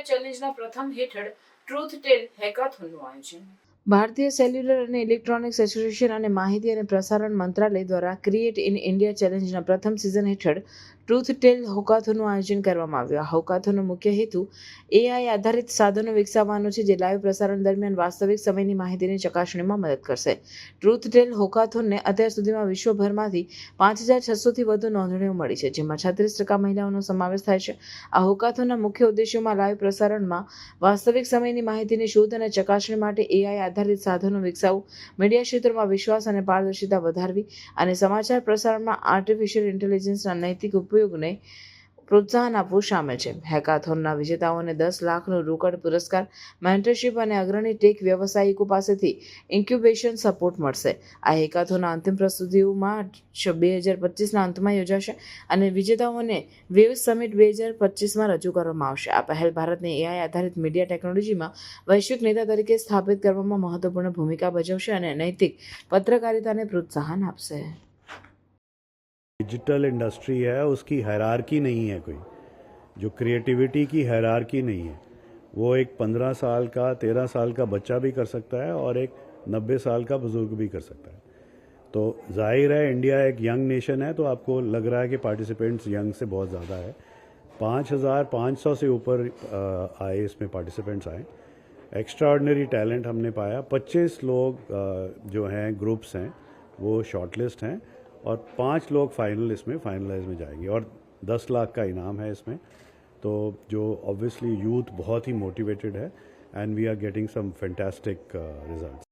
India ચેલેન્જના પ્રથમ હેઠળ truth ટેલ હેકાથોનનું આયોજન. ભારતીય સેલ્યુલર અને ઇલેક્ટ્રોનિક્સ એસોસિએશન અને માહિતી અને પ્રસારણ મંત્રાલય દ્વારા ક્રિએટ ઇન ઇન્ડિયા ચેલેન્જના પ્રથમ સિઝન હેઠળ ટ્રુથ ટેલ હોકાથોનનું આયોજન કરવામાં આવ્યું. આ હોકાથોનનો મુખ્ય હેતુ એઆઈ આધારિત સાધનો વિકસાવવાનો છે, જે લાઈવ પ્રસારણ દરમિયાન વાસ્તવિક સમયની માહિતીની ચકાસણીમાં મદદ કરશે. ટ્રુથ ટેલ હોકાથોનને અત્યાર સુધીમાં વિશ્વભરમાંથી પાંચ હજાર છસોથી વધુ નોંધણીઓ મળી છે, જેમાં છત્રીસ ટકા મહિલાઓનો સમાવેશ થાય છે. આ હોકાથોનના મુખ્ય ઉદ્દેશ્યોમાં લાઈવ પ્રસારણમાં વાસ્તવિક સમયની માહિતીની શોધ અને ચકાસણી માટે એઆઈ આધારિત સાધનો વિકસાવવું મીડિયા ક્ષેત્રમાં વિશ્વાસ અને પારદર્શિતા વધારવી અને સમાચાર પ્રસારણમાં આર્ટિફિશિયલ ઇન્ટેલિજન્સના નૈતિક ઉપયોગને પ્રોત્સાહન આપવું સામેલ છે. હેકાથોનના વિજેતાઓને દસ લાખનો રોકડ પુરસ્કાર મેન્ટરશિપ અને અગ્રણી ટેક વ્યવસાયિકો પાસેથી ઇન્ક્યુબેશન સપોર્ટ મળશે. આ હેકાથોનના અંતિમ પ્રસ્તુતિઓમાં બે હજાર પચીસના અંતમાં યોજાશે અને વિજેતાઓને વેવ સમિટ બે હજાર પચીસમાં રજૂ કરવામાં આવશે. આ પહેલ ભારતને એઆઈ આધારિત મીડિયા ટેકનોલોજીમાં વૈશ્વિક નેતા તરીકે સ્થાપિત કરવામાં મહત્વપૂર્ણ ભૂમિકા ભજવશે અને નૈતિક પત્રકારિતાને પ્રોત્સાહન આપશે. डिजिटल इंडस्ट्री है, उसकी हैरारकी नहीं है कोई। जो क्रिएटिविटी की हैरारकी नहीं है, वो एक पंद्रह साल का, तेरह साल का बच्चा भी कर सकता है और एक नब्बे साल का बुज़ुर्ग भी कर सकता है। तो ज़ाहिर है, इंडिया एक यंग नेशन है तो आपको लग रहा है कि पार्टिसिपेंट्स यंग से बहुत ज़्यादा है। पाँच हज़ार पाँच सौ से ऊपर आए इसमें पार्टिसिपेंट्स आए। एक्स्ट्रा ऑर्डनरी टैलेंट हमने पाया। पच्चीस लोग जो हैं, ग्रुप्स हैं, वो शॉर्टलिस्ट हैं। और पाँच लोग फाइनल इसमें फाइनलाइज में जाएँगे। और दस लाख का इनाम है इसमें। तो जो ऑब्वियसली यूथ बहुत ही मोटिवेटेड है and we are getting some fantastic results